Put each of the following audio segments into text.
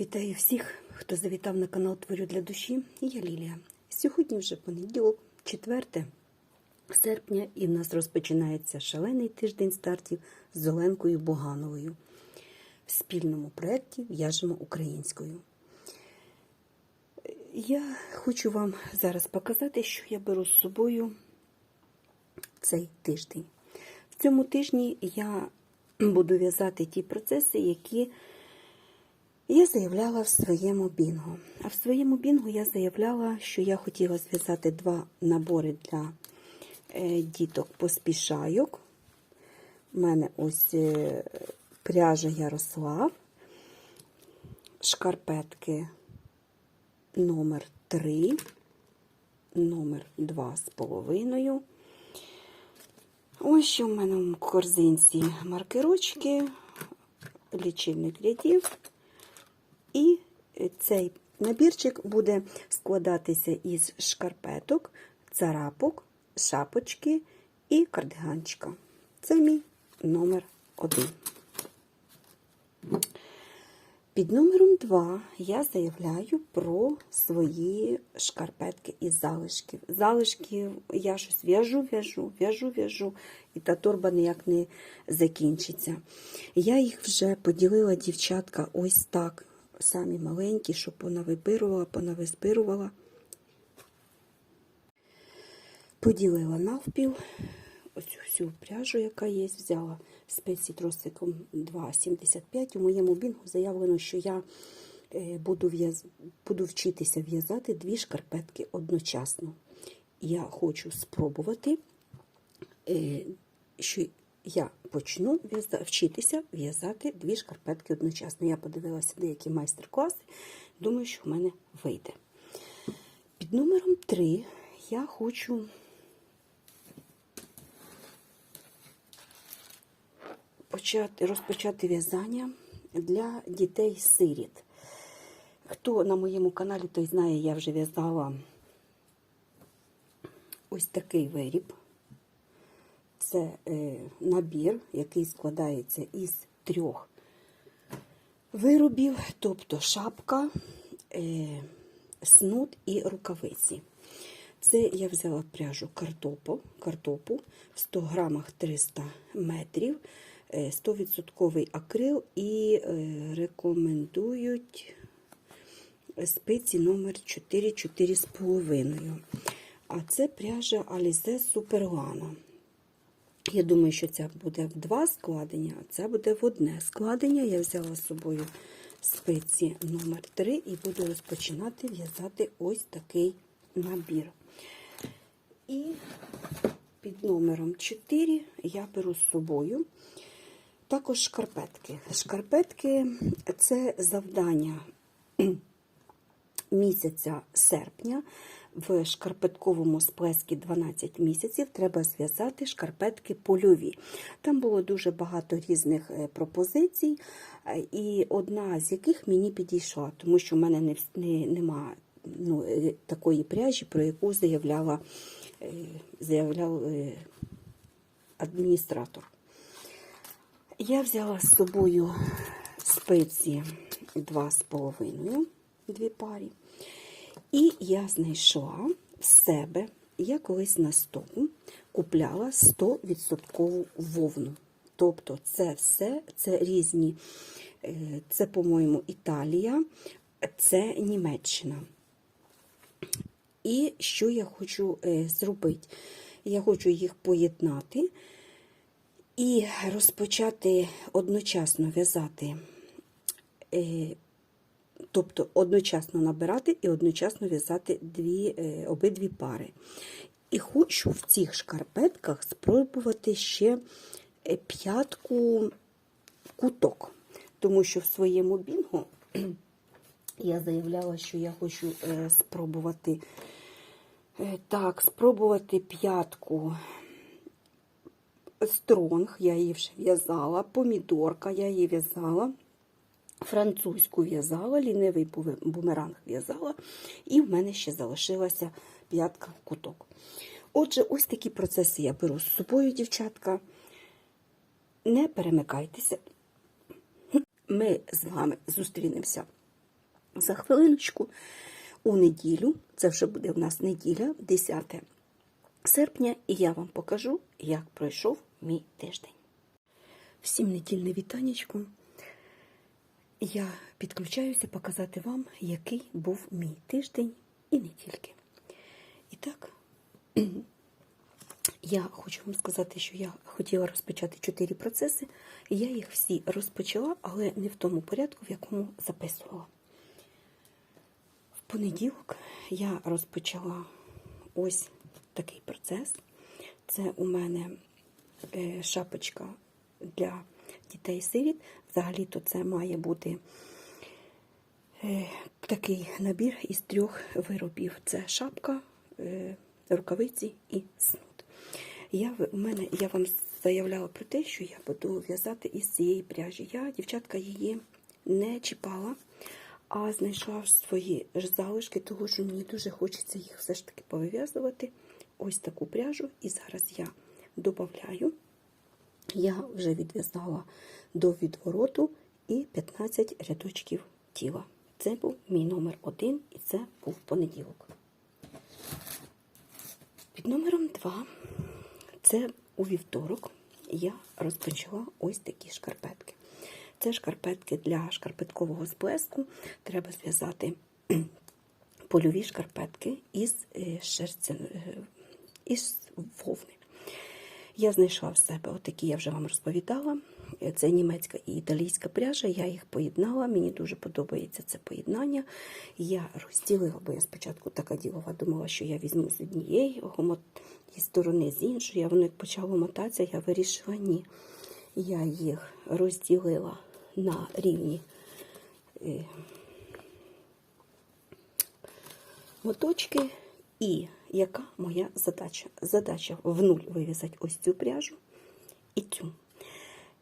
Вітаю всіх, хто завітав на канал Творю для душі. Я Лілія. Сьогодні вже понеділок, 4 серпня, і в нас розпочинається шалений тиждень стартів з Оленкою Богановою в спільному проєкті В'яжемо українською. Я хочу вам зараз показати, що я беру з собою цей тиждень. В цьому тижні я буду в'язати ті процеси, які я заявляла в своєму бінго. А в своєму бінго я заявляла, що я хотіла зв'язати два набори для е, діток поспішайок. У мене ось е, пряжа Ярослав, шкарпетки номер 3, номер 2 з половиною. Ось що в мене в корзинці маркерочки, лічильник рядів. І цей набірчик буде складатися із шкарпеток, царапок, шапочки і кардиганчика. Це мій номер один. Під номером 2 я заявляю про свої шкарпетки із залишків. Залишків я щось в'яжу, в'яжу, в'яжу, в'яжу, і та торба ніяк не закінчиться. Я їх вже поділила, дівчатка, ось так, самі маленькі, щоб вона вибирувала, понавизбирувала. Поділила навпіл оцю всю пряжу, яка є, взяла спеції тросиком 2,75. У моєму бінгу заявлено, що я е, буду, буду вчитися в'язати дві шкарпетки одночасно. Я хочу спробувати, е, що я почну вчитися в'язати дві шкарпетки одночасно. Я подивилася деякі майстер-класи, думаю, що в мене вийде. Під номером 3 я хочу почати, розпочати в'язання для дітей-сиріт. Хто на моєму каналі, той знає, я вже в'язала ось такий виріб. Це е, набір, який складається із трьох виробів, тобто шапка, е, снуд і рукавиці. Це я взяла пряжу картопу, картопу в 100 грамах 300 метрів. 100% акрил і рекомендують спиці номер 4 4,5. А це пряжа Alize Superlana. Я думаю, що це буде в два складення, а це буде в одне складення. Я взяла з собою спиці номер 3 і буду розпочинати в'язати ось такий набір. І під номером 4 я беру з собою також шкарпетки. Шкарпетки це завдання місяця серпня. В шкарпетковому сплескі 12 місяців треба зв'язати шкарпетки польові. Там було дуже багато різних пропозицій, і одна з яких мені підійшла, тому що в мене не, не, немає ну, такої пряжі, про яку заявляла, заявляв адміністратор. Я взяла з собою спиці 2,5, дві парі. І я знайшла в себе, я колись на столу купляла 100% вовну. Тобто це все, це різні, це, по-моєму, Італія, це Німеччина. І що я хочу зробити? Я хочу їх поєднати і розпочати одночасно в'язати, тобто одночасно набирати і одночасно в'язати дві, обидві пари. І хочу в цих шкарпетках спробувати ще п'ятку куток, тому що в своєму бінгу я заявляла, що я хочу спробувати так, спробувати п'ятку стронг, я її вже в'язала, помідорка, я її в'язала, французьку в'язала, лінивий бумеранг в'язала, і в мене ще залишилася п'ятка куток. Отже, ось такі процеси я беру з собою, дівчатка. Не перемикайтеся. Ми з вами зустрінемося за хвилиночку у неділю, це вже буде в нас неділя, 10 серпня, і я вам покажу, як пройшов мій тиждень. Всім недільне вітанечко. Я підключаюся показати вам, який був мій тиждень і не тільки. І так, я хочу вам сказати, що я хотіла розпочати чотири процеси, я їх всі розпочала, але не в тому порядку, в якому записувала. В понеділок я розпочала ось такий процес. Це у мене е, шапочка для дітей-сиріт. Взагалі-то це має бути е, такий набір із трьох виробів: це шапка, е, рукавиці і снуд. Я, в- мене, я вам заявляла про те, що я буду в'язати із цієї пряжі. Я, дівчатка, її не чіпала, а знайшла свої залишки, того що мені дуже хочеться їх все ж таки повив'язувати. Ось таку пряжу. І зараз я додаю. Я вже відв'язала до відвороту і 15 рядочків тіла. Це був мій номер один, і це був понеділок. Під номером 2 це у вівторок я розпочала ось такі шкарпетки. Це шкарпетки для шкарпеткового сплеску. Треба зв'язати польові шкарпетки із е, шерстя, е, із вовни. Я знайшла в себе отакі, я вже вам розповідала. Це німецька і італійська пряжа. Я їх поєднала. Мені дуже подобається це поєднання. Я розділила, бо я спочатку така ділова думала, що я візьму з однієї сторони, з іншої. Воно як почало мотатися, я вирішила ні. Я їх розділила на рівні е, моточки. І яка моя задача? Задача в нуль вив'язати ось цю пряжу і цю.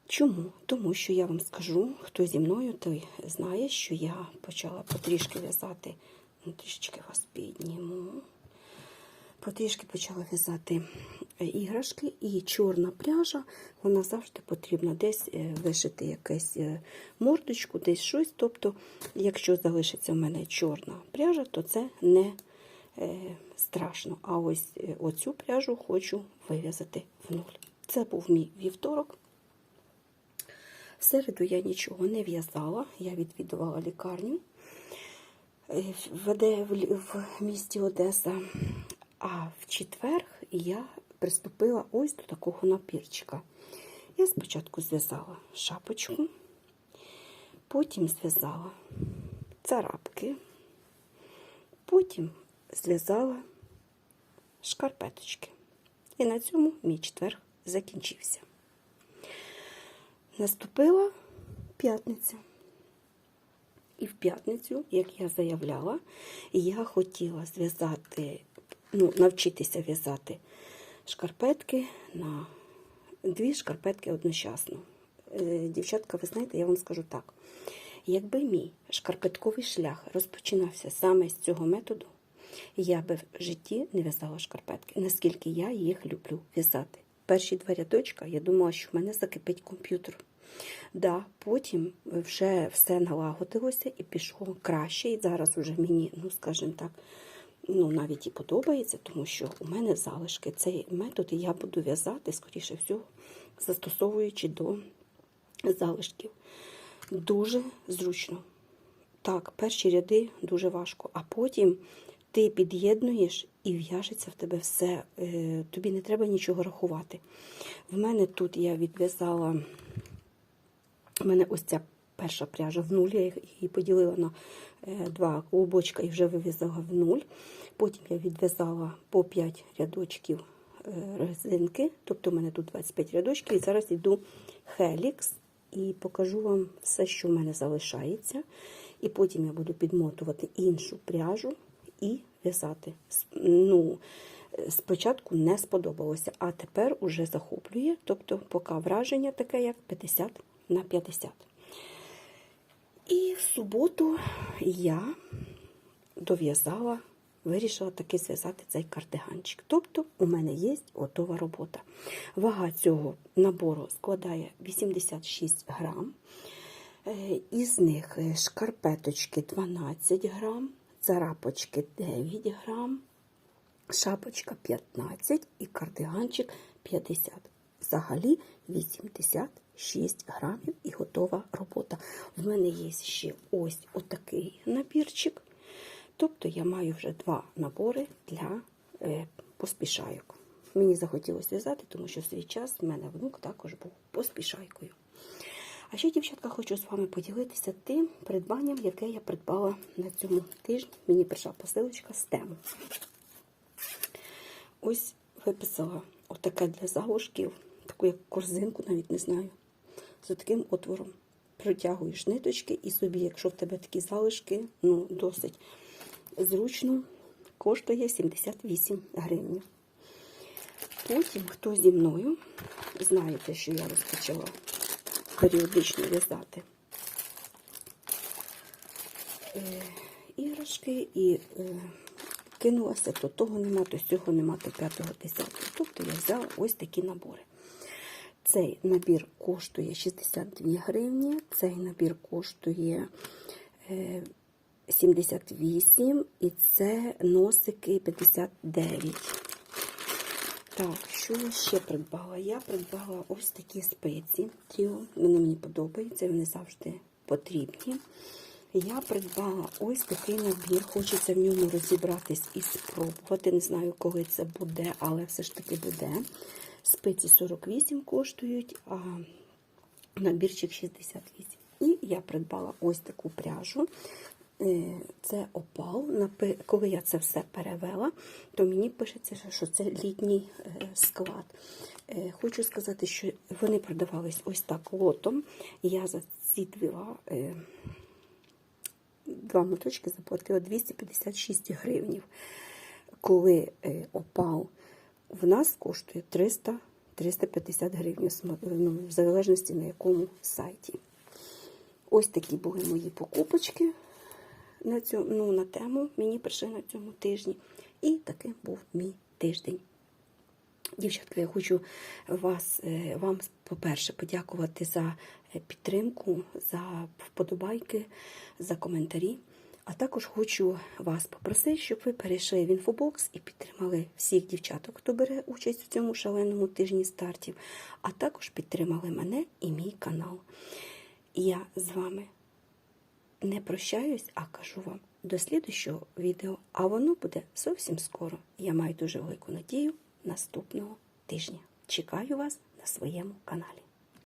Чому? Тому що я вам скажу, хто зі мною, той знає, що я почала потрішки в'язати, ну, трішечки вас підніму. Потрішки почала в'язати е, іграшки, і чорна пряжа, вона завжди потрібна десь е, вишити якусь е, мордочку, десь щось. Тобто, якщо залишиться в мене чорна пряжа, то це не страшно. А ось е, оцю пряжу хочу вив'язати в нуль. Це був мій вівторок. В середу я нічого не в'язала, я відвідувала лікарню е, в місті Одеса. А в четвер я приступила ось до такого напірчика. Я спочатку зв'язала шапочку, потім зв'язала царапки, потім зв'язала шкарпеточки. І на цьому мій четвер закінчився. Наступила п'ятниця. І в п'ятницю, як я заявляла, я хотіла зв'язати, ну, навчитися в'язати шкарпетки на дві шкарпетки одночасно. Е, Дівчатка, ви знаєте, я вам скажу так. Якби мій шкарпетковий шлях розпочинався саме з цього методу, я би в житті не в'язала шкарпетки, наскільки я їх люблю в'язати. Перші два рядочка я думала, що в мене закипить комп'ютер. Да, потім вже все налагодилося і пішло краще. І зараз уже мені, ну скажімо так, ну навіть і подобається, тому що у мене залишки. Цей метод я буду в'язати, скоріше всього, застосовуючи до залишків. Дуже зручно. Так, перші ряди дуже важко, а потім ти під'єднуєш і в'яжеться в тебе все. Е, Тобі не треба нічого рахувати. В мене тут я відв'язала, в мене ось ця перша пряжа в нуль, я її поділила на е, два клубочка і вже вив'язала в нуль. Потім я відв'язала по 5 рядочків е, резинки, тобто в мене тут 25 рядочків, і зараз йду хелікс і покажу вам все, що в мене залишається. І потім я буду підмотувати іншу пряжу і в'язати. Ну, спочатку не сподобалося, а тепер уже захоплює. Тобто, поки враження таке, як 50 на 50. І в суботу я дов'язала, вирішила таки зв'язати цей кардиганчик. Тобто, у мене є готова робота. Вага цього набору складає 86 грам. Е, Із них е, шкарпеточки 12 грам, царапочки 9 грам, шапочка 15 і кардиганчик 50. Взагалі 86 грамів і готова робота. В мене є ще ось отакий набірчик. Тобто я маю вже два набори для е, поспішайок. Мені захотілося в'язати, тому що в свій час в мене внук також був поспішайкою. А ще, дівчатка, хочу з вами поділитися тим придбанням, яке я придбала на цьому тижні. Мені прийшла посилочка з тему. Ось виписала отаке для залишків, таку як корзинку, навіть не знаю, з таким отвором. Протягуєш ниточки і собі, якщо в тебе такі залишки, ну, досить зручно, коштує 78 гривень. Потім, хто зі мною, знаєте, що я розпочала періодично в'язати е, іграшки і е, кинулася, то того нема, то цього нема, то п'ятого, десятого. Тобто я взяла ось такі набори. Цей набір коштує 62 гривні, цей набір коштує е, 78 і це носики 59. Так, що я ще придбала? Я придбала ось такі спеці. Тріо. Вони мені подобаються, вони завжди потрібні. Я придбала ось такий набір. Хочеться в ньому розібратись і спробувати. Не знаю, коли це буде, але все ж таки буде. Спеці 48 коштують, а набірчик 68. І я придбала ось таку пряжу. Е, Це опал. Коли я це все перевела, то мені пишеться, що це літній е, склад. Е, Хочу сказати, що вони продавались ось так лотом. Я за ці два, два моточки заплатила 256 гривнів. Коли опал в нас коштує 300-350 гривень, ну, в залежності на якому сайті. Ось такі були мої покупочки на, цю, ну, на тему. Мені прийшли на цьому тижні. І таким був мій тиждень. Дівчатка, я хочу вас, е, вам, по-перше, подякувати за е, підтримку, за вподобайки, за коментарі. А також хочу вас попросити, щоб ви перейшли в інфобокс і підтримали всіх дівчаток, хто бере участь в цьому шаленому тижні стартів, а також підтримали мене і мій канал. Я з вами не прощаюсь, а кажу вам до слідущого відео, а воно буде зовсім скоро. Я маю дуже велику надію наступного тижня. Чекаю вас на своєму каналі.